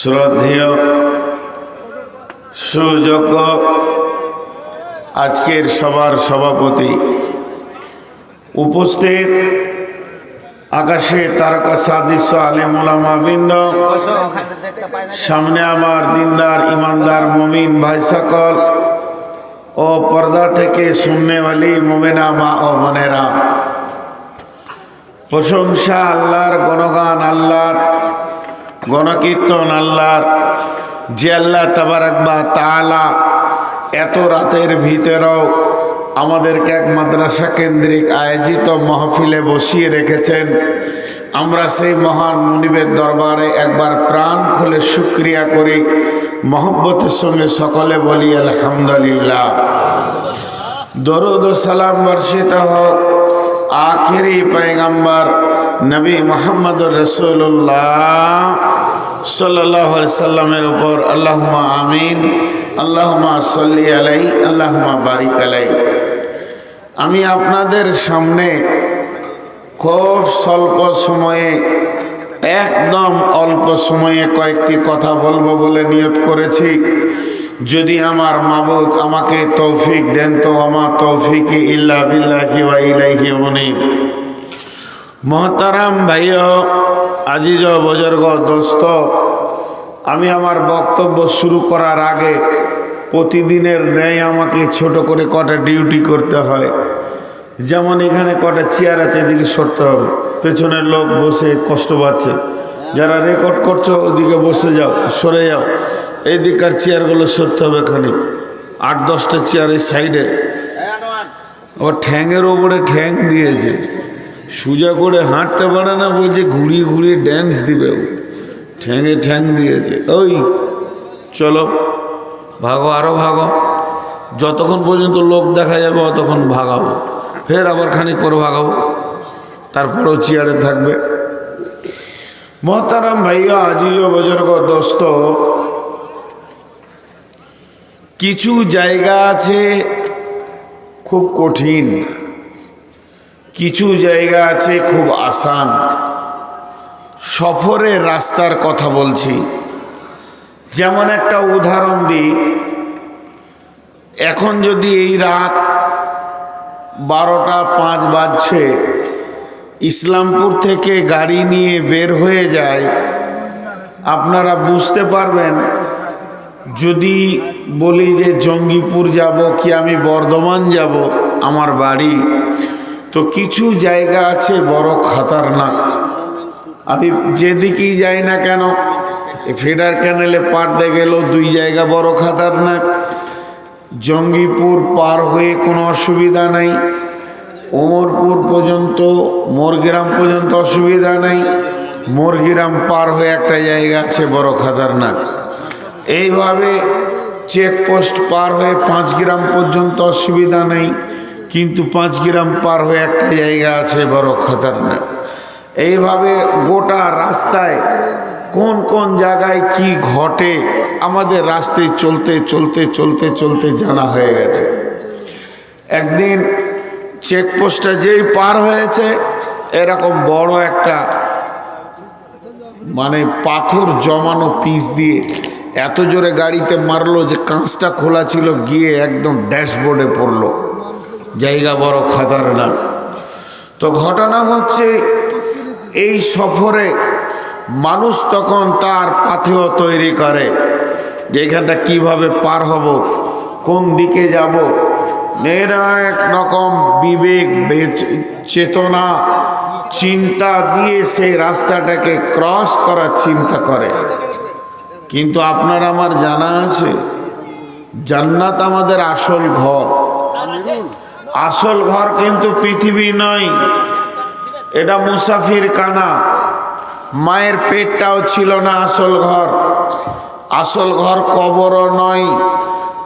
শ্রদ্ধেয়, সুযোগ্য আজকের সবার সভাপতি উপস্থিত আকাশে তারকা সাদৃশ্য আলেমুলামা বৃন্দ, সামনে আমার দিনদার, ইমানদার, মমিন ভাই সকল ও পর্দা থেকে শুননেওয়ালি মোমেনা মা ও বোনেরা। প্রশংসা আল্লাহর, গণগান আল্লাহর গণকীর্তন আল্লাহর, যে আল্লাহ তাবারাকবা তালা এত রাতের ভিতরেও আমাদেরকে এক মাদ্রাসা কেন্দ্রিক আয়োজিত মহফিলে বসিয়ে রেখেছেন। আমরা সেই মহান মুনিবের দরবারে একবার প্রাণ খুলে শুক্রিয়া করি। মহব্বতের সঙ্গে সকলে বলি, আলহামদুলিল্লাহ। দরুদ সালাম বর্ষিত হোক, আখেরি পয়গম্বর নবী মোহাম্মদ রসুল্লাহ সাল্লাহ সাল্লামের উপর আল্লাহমা আমিন আল্লাহমা সল্লি আলাই আল্লাহমা বারিক আলাই আমি আপনাদের সামনে খুব স্বল্প সময়ে, একদম অল্প সময়ে কয়েকটি কথা বলব বলে নিয়ত করেছি। যদি আমার মাবুদ আমাকে তৌফিক দেন তো আমার তৌফিকি ইল্লা বিল্লাহি ওয়া ইলাইহি মুনিব মহতারাম ভাইও, আজিজ বজর্গ, দোস্ত, আমি আমার বক্তব্য শুরু করার আগে প্রতিদিনের ন্যায় আমাকে ছোট করে কটা ডিউটি করতে হয়। যেমন এখানে কটা চেয়ার আছে, এদিকে সরতে হবে। পেছনের লোক বসে কষ্ট পাচ্ছে। যারা রেকর্ড করছ, ওদিকে বসে যাও, সরে যাও। এই চেয়ারগুলো সরতে হবে এখানে। আট, দশটা চেয়ার এই সাইডে ও ঠ্যাংয়ের ওপরে ঠ্যাং দিয়েছে। সোজা করে হাঁটতে পারে না বলছে, ঘুরিয়ে ঘুরিয়ে ড্যান্স দিবে ও। ঠ্যাঙে ঠ্যাং দিয়েছে। ওই, চলো, ভাগো আরও ভাগো। যতক্ষণ পর্যন্ত লোক দেখা যাবে, অতক্ষণ ভাগাবো ফের আবার খানিক পর ভাগাবো তারপরেও চেয়ারে থাকবে। মহতারাম ভাইয়া আজিও বজর্গ দোস্ত, কিছু জায়গা আছে খুব কঠিন। কিছু জায়গা আছে খুব আসান। সফরের রাস্তার কথা বলছি। যেমন একটা উদাহরণ দিই, এখন যদি এই রাত বারোটা পাঁচ বাজছে, ইসলামপুর থেকে গাড়ি নিয়ে বের হয়ে যায়, আপনারা বুঝতে পারবেন, যদি বলি যে জঙ্গিপুর যাব, কি আমি বর্ধমান যাব, আমার বাড়ি। তো কিছু জায়গা আছে বড় খাতারনাক। আমি যেদিকেই যাই না কেন ফেডার ক্যানেলে পারতে গেলেও দুই জায়গা বড় খাতারনাক। জঙ্গিপুর পার হয়ে কোনো অসুবিধা নাই। ওমরপুর পর্যন্ত, মোরগ্রাম পর্যন্ত অসুবিধা নাই। মোরগ্রাম পার হয়ে একটা জায়গা আছে বড় খাতারনাক। এইভাবে চেকপোস্ট পার হয়ে পাঁচ গ্রাম পর্যন্ত অসুবিধা নেই। কিন্তু পাঁচ গ্রাম পার হয়ে একটা জায়গা আছে বড় খতরনাক। এইভাবে গোটা রাস্তায় কোন কোন জায়গায় কি ঘটে আমাদের রাস্তায় চলতে চলতে চলতে চলতে জানা হয়ে গেছে। একদিন চেকপোস্টটা যেই পার হয়েছে, এরকম বড় একটা মানে পাথর জমানো পিস দিয়ে এত জোরে গাড়িতে মারলো যে কাঁচটা খোলা ছিল, গিয়ে একদম ড্যাশবোর্ডে পড়ল। জায়গা বড় খাতার না তো ঘটনা হচ্ছে, এই সফরে মানুষ তখন তার পাথেও তৈরি করে যে এখানটা কীভাবে পার হব, কোন দিকে যাব। মেয়েরা এক রকম বিবেক চেতনা, চিন্তা দিয়ে সেই রাস্তাটাকে ক্রস করার চিন্তা করে। কিন্তু আপনার আমার জানা আছে, জান্নাত আমাদের আসল ঘর। আসল ঘর কিন্তু পৃথিবী নয়। এটা মুসাফির কানা। মায়ের পেটটাও ছিল না আসল ঘর। আসল ঘর কবরও নয়,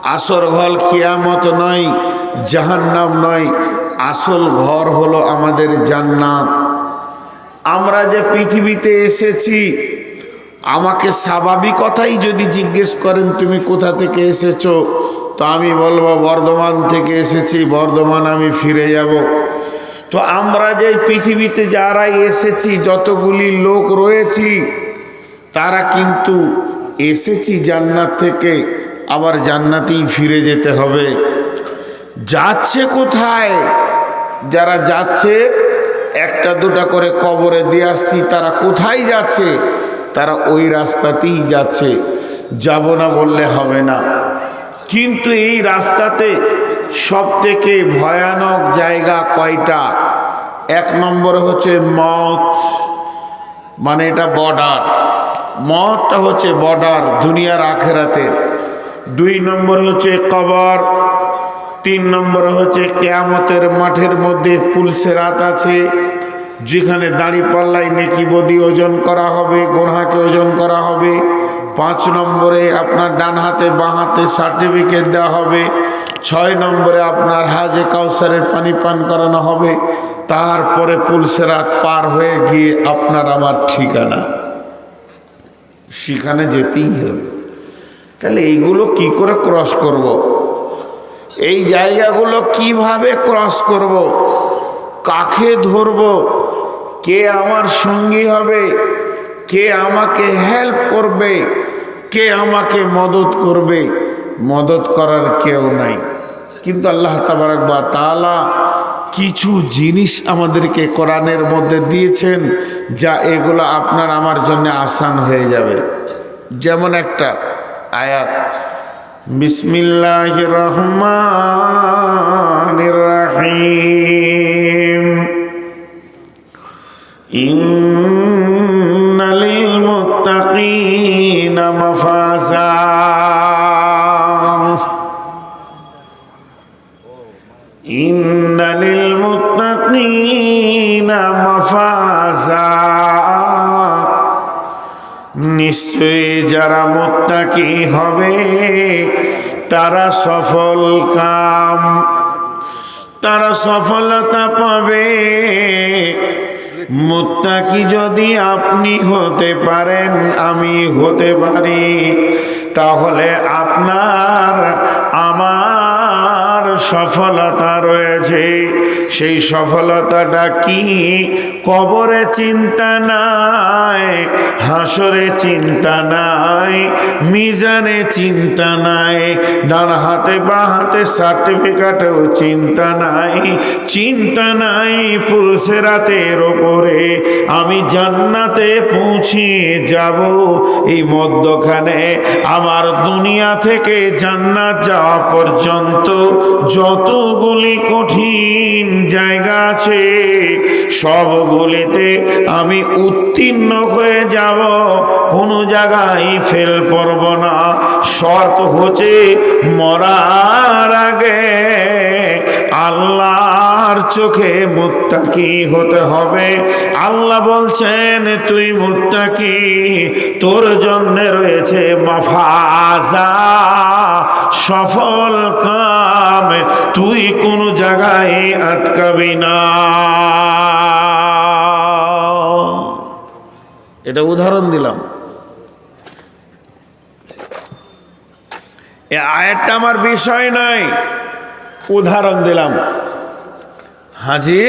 আসল ঘর কিয়ামত নয়, জাহান্নাম নয়। আসল ঘর হলো আমাদের জান্নাত। আমরা যে পৃথিবীতে এসেছি, আমাকে স্বাভাবিকতাই যদি জিজ্ঞেস করেন, তুমি কোথা থেকে এসেছ? তো আমি বলব, বর্ধমান থেকে এসেছি, বর্ধমান আমি ফিরে যাব। তো আমরা যে পৃথিবীতে যারা এসেছি, যতগুলি লোক রয়েছি, তারা কিন্তু এসেছি জান্নাত থেকে, আবার জান্নাতেই ফিরে যেতে হবে। যাচ্ছে কোথায়? যারা যাচ্ছে, একটা দুটা করে কবরে দিয়ে আসছি, তারা কোথায় যাচ্ছে? তারা ওই রাস্তাতেই যাচ্ছে। যাব না বললে হবে না। কিন্তু এই রাস্তাতে সব থেকে ভয়ানক জায়গা কয়টা? এক নম্বর হচ্ছে মত মানে এটা বর্ডার। মতটা হচ্ছে বর্ডার দুনিয়ার আখেরাতের। দুই নম্বর হচ্ছে কবর, তিন নম্বর হচ্ছে কেয়ামতের মাঠের মধ্যে পুলসেরাত আছে, যেখানে দাঁড়িপাল্লায় নেকি বদি ওজন করা হবে, গোনহাকে ওজন করা হবে। পাঁচ নম্বরে আপনার ডান হাতে, বাঁ হাতে সার্টিফিকেট দেওয়া হবে। ছয় নম্বরে আপনার হাজে কাউসারের পানি পান করানো হবে। তারপরে পুলসেরাত পার হয়ে গিয়ে আপনার আমার ঠিকানা। সেখানে যেতেই হবে। তাহলে এইগুলো কি করে ক্রস করব। এই জায়গাগুলো কীভাবে ক্রস করব। কাকে ধরব? কে আমার সঙ্গী হবে? কে আমাকে হেল্প করবে? কে আমাকে মদত করবে? মদত করার কেউ নাই। কিন্তু আল্লাহ তাবারকবা তালা কিছু জিনিস আমাদেরকে কোরআনের মধ্যে দিয়েছেন, যা এগুলো আপনার আমার জন্য আসান হয়ে যাবে। যেমন একটা আয়াত বিসমিল্লাহ রহমান রাহিম। মুত্তাকি হবে? তারা সফল কাম, তারা সফলতা পাবে। মুত্তাকি যদি আপনি হতে পারেন, আমি হতে পারি। তাহলে আপনার, আমার সফলতা রয়েছে সেই সফলতাটা কি? কবরে চিন্তা নাই, হাসরে চিন্তা নাই, মিজানে চিন্তা নাই, ডান হাতে বা হাতে সার্টিফিকেটেও চিন্তা নাই চিন্তা নাই পুলসেরাতের ওপরে। আমি জান্নাতে পৌঁছিয়ে যাব, এই মধ্যখানে আমার দুনিয়া থেকে জান্নাত যাওয়া পর্যন্ত যতগুলি কঠিন জায়গা আছে। সবগুলিতে আমি উত্তীর্ণ হয়ে যাব। কোনো জায়গায় ফেল পড়ব না। শর্ত হচ্ছে মরার আগে আল্লাহর চোখে মুত্তাকি হতে হবে। আল্লাহ বলছেন, তুই মুত্তাকি, তোর জন্য রয়েছে মাফাজা, সফল কাম। তুই কোন জায়গায় আটকাবি না। এটা উদাহরণ দিলাম। এ আয়াতটা আমার বিষয় নয়, উদাহরণ দিলাম। হাজি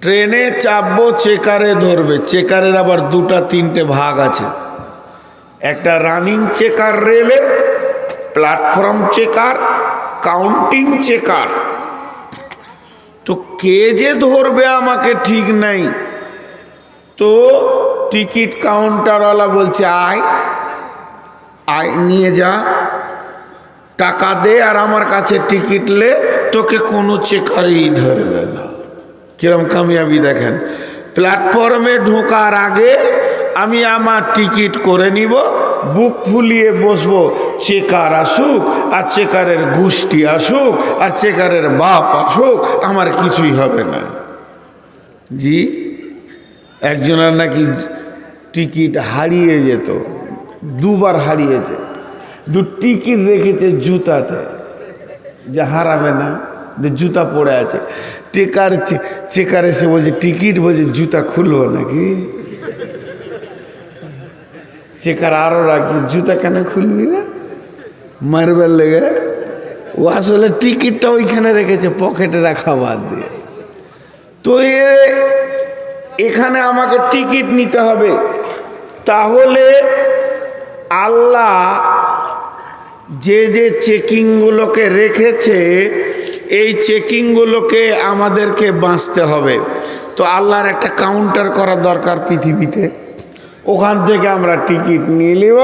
ট্রেনে চাপবো চেকারে ধরবে চেকারের আবার দুটা তিনটে ভাগ আছে একটা রানিং চেকার রেলে, প্ল্যাটফর্ম চেকার, কাউন্টিং চেকার। তো কে যে ধরবে আমাকে ঠিক নাই। তো টিকিট কাউন্টারওয়ালা বলছে, আয় আয়, নিয়ে যা। টাকা দে আর আমার কাছে টিকিট লে, তোকে কোনো চেকারই ধরবে না। কিরম কামিয়াবি দেখেন। প্ল্যাটফর্মে ঢোকার আগে আমি আমার টিকিট করে নিব, বুক ফুলিয়ে বসবো, চেকার আসুক, আর চেকারের গোষ্ঠী আসুক, আর চেকারের বাপ আসুক, আমার কিছুই হবে না। জি, একজনের নাকি টিকিট হারিয়ে যেত, দুবার হারিয়েছে। দু টিকিট রেখেছে জুতাতে। যে হারাবে না, যে জুতা পড়ে আছে। টেকার চেকার এসে বলছে, টিকিট বলছে, জুতা খুলবো নাকি? চেকার আরও রাখছে, জুতা কেন খুলবি না? মারবার লেগে ও আসলে টিকিটটা ওইখানে রেখেছে, পকেটে রাখা বাদ দিয়ে। তো এ, এখানে আমাকে টিকিট নিতে হবে। তাহলে আল্লাহ যে যে চেকিংগুলোকে রেখেছে, এই চেকিংগুলোকে আমাদেরকে বাঁচতে হবে। তো আল্লাহর একটা কাউন্টার করা দরকার পৃথিবীতে। ওখান থেকে আমরা টিকিট নিয়ে নেব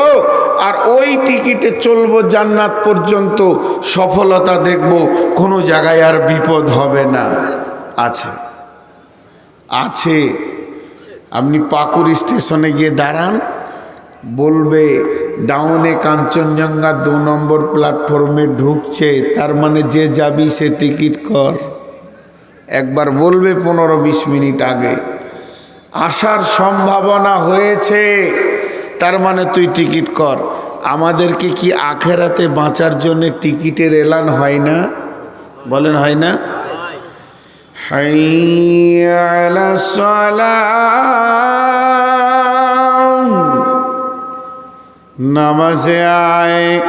আর ওই টিকিটে চলবো, জান্নাত পর্যন্ত সফলতা দেখব। কোনো জায়গায় আর বিপদ হবে না। আছে। আছে। আপনি পাকুর স্টেশনে গিয়ে দাঁড়ান, বলবে ডাউনে কাঞ্চনজঙ্ঘা দু নম্বর প্ল্যাটফর্মে ঢুকছে, তার মানে যে যাবি সে টিকিট কর। একবার বলবে পনেরো বিশ মিনিট আগে, আসার সম্ভাবনা হয়েছে, তার মানে তুই টিকিট কর। আমাদেরকে কি আখেরাতে বাঁচার জন্য টিকিটের এলান হয় না? বলেন হয় না? হাই আলা নামাজে আয়।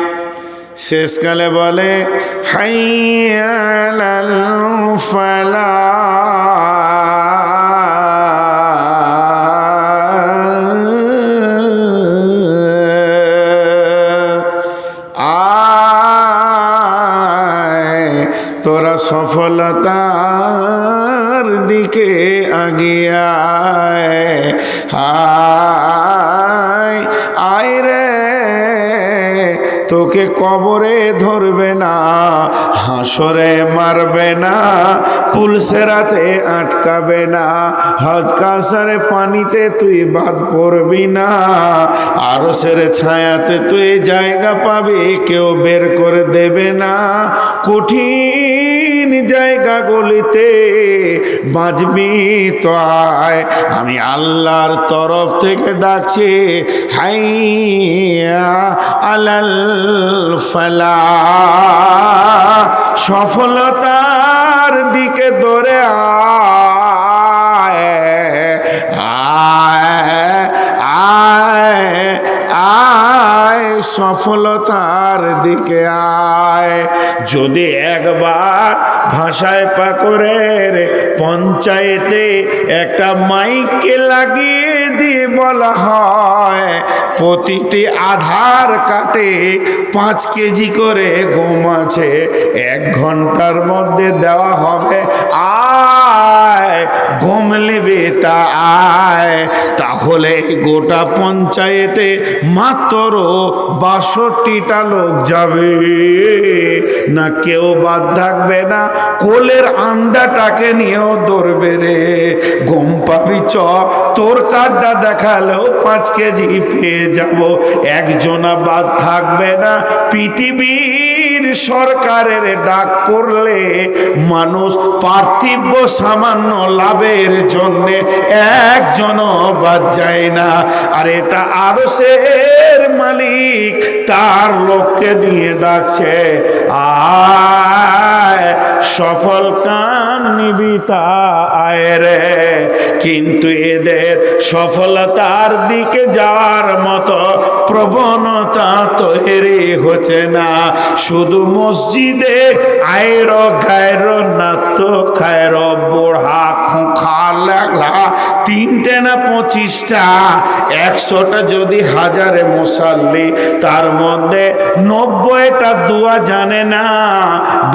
শেষকালে বলে হাইয়াল তোরা সফলতার দিকে আগিয়ে আয়। হায় আয় রে। তোকে কবরে ধরবে না, হাসরে মারবে না পুলসেরাতে আটকাবে না, হজ কাসারে পানিতে তুই বাদ পড়বি না আরও সেরে ছায়াতে তুই জায়গা পাবি, কেউ বের করে দেবে না, কঠিন জায়গাগুলিতে বাঁচবি তো আয়। আমি আল্লাহর তরফ থেকে ডাকছি, হাইয়া আলাল ফালা। সফলতার দিকে দৌড়ে আয়। আয় আয় আয়, সফলতার দিকে আয়। যদি একবার ভাষায় পাকরের পঞ্চায়েতে একটা মাইকে লাগিয়ে দিয়ে বলা হয়, প্রতিটি আধার কাটে পাঁচ কেজি করে গম আছে, এক ঘণ্টার মধ্যে দেওয়া হবে। আয় গম নেবে তা আয় তাহলে গোটা পঞ্চায়েতে মাত্র বাষট্টিটা লোক যাবে। না কেউ বাদ থাকবে না, কোলের আন্ডাটাকে নিয়েও দৌড়বে রে। গম পাবি চ, তোর কার্ডটা দেখালেও পাঁচ কেজি পেয়ে যাব। একজনা বাদ থাকবে না পৃথিবীর সরকারের ডাক করলে মানুষ পার্থিব্য সামান্য লাভের জন্য একজন বাদ যায় না। আর এটা আরও সের মালিক, তার লোককে দিয়ে ডাকছে। আয় সফল কাম নিবিতা আয় রে। কিন্তু এদের সফলতার দিকে যাওয়ার মতো প্রবণতা তৈরি হচ্ছে না। শুধু মসজিদে আয়ের গায়ের নাত্য খায়র বোড়া খোঁখা লাগলা তিনটে না পঁচিশটা? একশোটা যদি হাজারে মশাল্লি তার মধ্যে নব্বইটা দোয়া জানে না,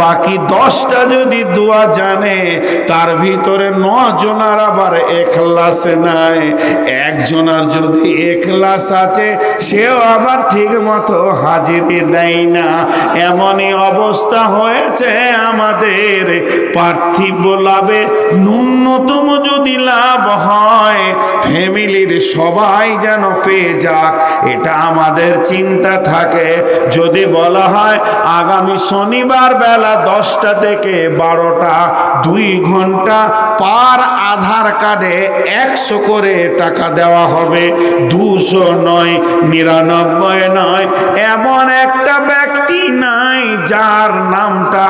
বাকি দশটা যদি দোয়া জানে, তার ভিতরে নজনার আবার এখলাসে নাই। একজনার যদি এখলাস আছে, সেও আবার ঠিক মতো হাজিরি দেয় না। এমনই অবস্থা হয়েছে আমাদের। পার্থিব লাভে ন্যূনতম যদি লাভ হয়। ফ্যামিলির সবাই যেন পেয়ে যাক, এটা আমাদের চিন্তা থাকে। যদি বলা হয়, আগামী শনিবার বেলা দশটা থেকে বারোটা, দুই ঘণ্টা পার আধার কার্ডে একশো করে টাকা দেওয়া হবে। দুশো নয়, নিরানব্বই নয়, এমন একটা ব্যক্তি নাই যার নামটা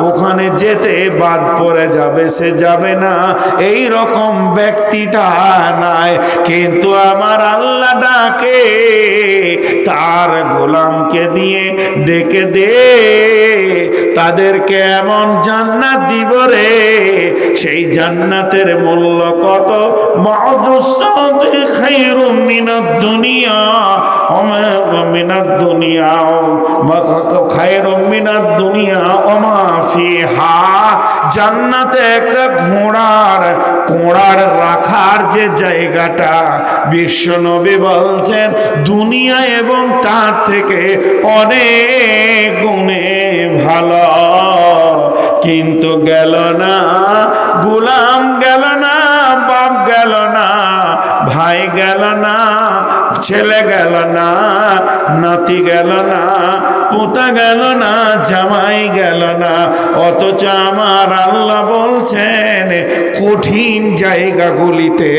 ওখানে যেতে বাদ পড়ে যাবে, সে যাবে না। এই রকম ব্যক্তিটা নাই। কিন্তু আমার আল্লাহ ডাকে, তার গোলামকে দিয়ে ডেকে দে। তাদেরকে এমন জান্নাত দিব রে, সেই জান্নাতের মূল্য কত? দুনিয়া দুনিয়া দুনিয়া ফিহা, জান্নাতে একটা ঘোড়ার ঘোড়ার রাখার যে জায়গাটা বিশ্বনবী বলছেন, দুনিয়া এবং তার থেকে অনেক গুণে ভালো। কিন্তু গেল না, গুলাম গেল না, বাপ গেল না, ভাই গেল না ছেলে গেল না, নাতি গেল না, পোতা গেল না, জামাই গেল না। অথচ আমার আল্লাহ বলছেন, কঠিন জায়গাগুলিতে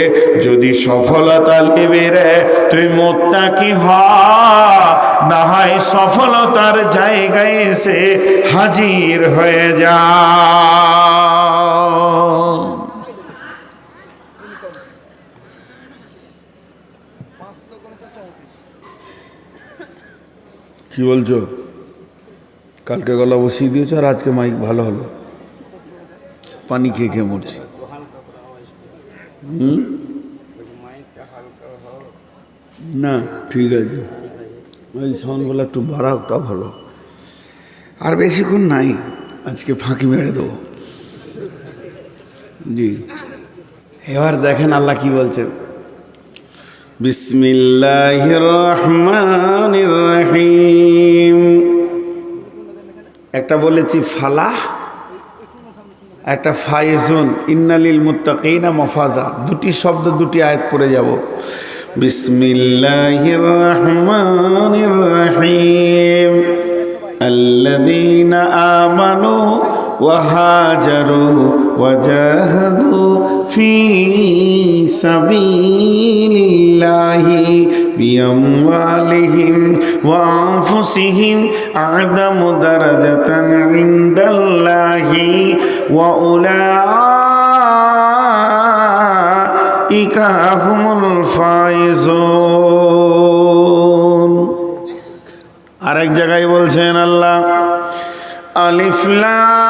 যদি সফলতা নেবে রে, তুই মোত্তা কি হ? না হয় সফলতার জায়গায় এসে হাজির হয়ে যা। কি বলছো? কালকে গলা বসিয়ে দিয়েছ আর আজকে মাইক ভালো হলো। পানি খেয়ে খেয়ে মরছি? না, ঠিক আছে। ওই সাউন্ডগুলো একটু বাড়াও, তা ভালো। আর বেশিক্ষণ নাই, আজকে ফাঁকি মেরে দেবো। জি। এবার দেখেন আল্লাহ কি বলছেন। বিসমিল্লাহ রহমান রহিম একটা বলেছি ফালাহ একটা ফাইজুন ইন্নালিল মুত্তাকিনা মফাজা দুটি শব্দ দুটি আয়াত পড়ে যাব বিসমিল্লাহির রহমানির রহিম الذين آمنوا وهاجروا وجاهدوا في سبيل الله بأموالهم وأنفسهم أعظم درجة عند الله وأولئك هم الفائزون আরেক জায়গায় বলছেন আল্লাহ আলিফলাম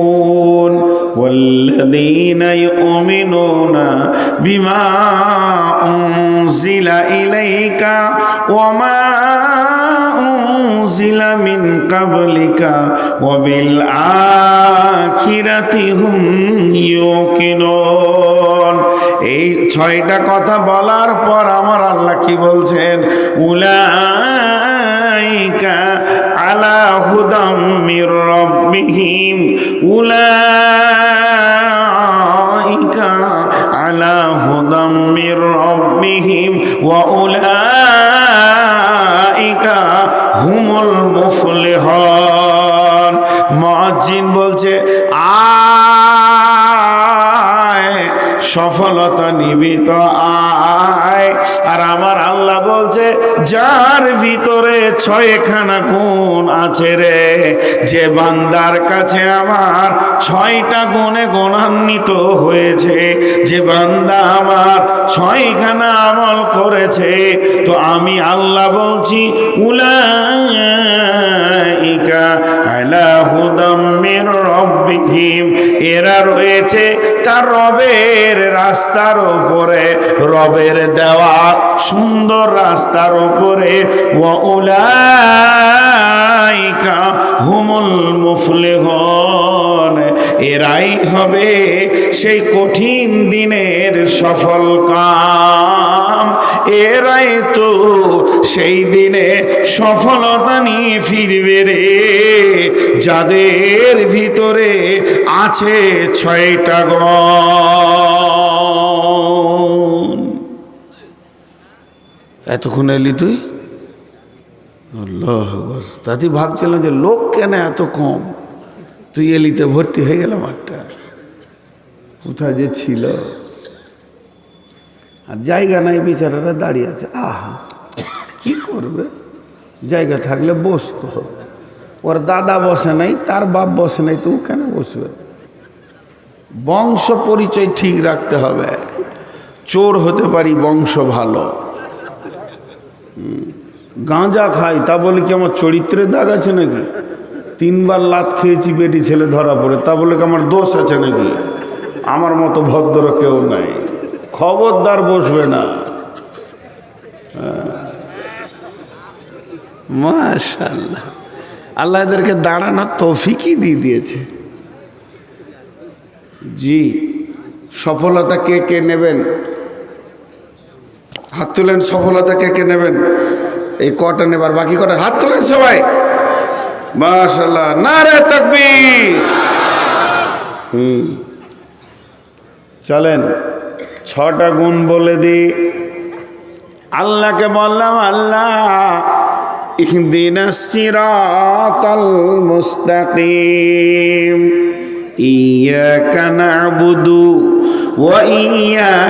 والذين يؤمنون بما أنزل إليك وما أنزل من قبلك وبالآخرة هم يوقنون এই ছয়টা কথা বলার পর আমার আল্লাহ কি বলছেন উলাইকা আলা হুদাম মির রব্বিহিম উলাইকা আলা হুদাম মির রব্বিহিম ওয়া উলাইকা হুমুল মুফলিহুন বলছে আয় সফলতা নিবি তো আয়। আর আমার আল্লাহ বলছে, যার ভিতরে ছয়খানা গুণ আছে রে, যে বান্দার কাছে আমার ছয়টা গুণে গুণান্বিত হয়েছে, যে বান্দা আমার ছয়খানা আমল করেছে, তো আমি আল্লাহ বলছি রব্বিহিম। এরা রয়েছে তার রবের রাস্তার উপরে, রবের দেওয়া সুন্দর রাস্তার উপরে ওলাইকা হুমুল মুফলিহন। এরাই হবে সেই কঠিন দিনের সফল কাম। এরাই তো সেই দিনে সফলতা নিয়ে ফিরবে রে। যাদের ভিতরে আছে ছয়টা গণ এতক্ষণ এলি তুই। তাতে ভাবছিলাম যে লোক কেন এত কম? তুই এলিতে ভর্তি হয়ে গেলাম একটা কোথায় যে ছিল? আর জায়গা নাই, বিচারারা দাঁড়িয়ে আছে। আহা, কি করবে? জায়গা থাকলে বসতো। ওর দাদা বসে নাই, তার বাপ বসে নাই তো কেন বসবে? বংশ পরিচয় ঠিক রাখতে হবে। চোর হতে পারি বংশ ভালো। গাঁজা খাই, তা বলে কি আমার চরিত্রের দাগ আছে নাকি? তিনবার লাত খেয়েছি বেটি ছেলে ধরা পড়ে, তা বলে কি আমার দোষ আছে নাকি? আমার মতো ভদ্র কেউ নাই। খবরদার বসবে না। মাশাল্লাহ আল্লাহ এদেরকে দাঁড়ানোর তৌফিকই দিয়ে দিয়েছে। জি, সফলতা কে কে নেবেন? তুলেন সফলতা কে কে নেবেন? এই কটা নেবার বাকি কটা? হাত তুলেন সবাই। মাশাল্লাহ না রে হুম। চলেন। ছটা গুণ বলে দি। আল্লাহকে বললাম, আল্লাহ, ইহদিনা সিরাতাল মুস্তাকিম। ইয়াকা না'বুদু ওয়া ইয়া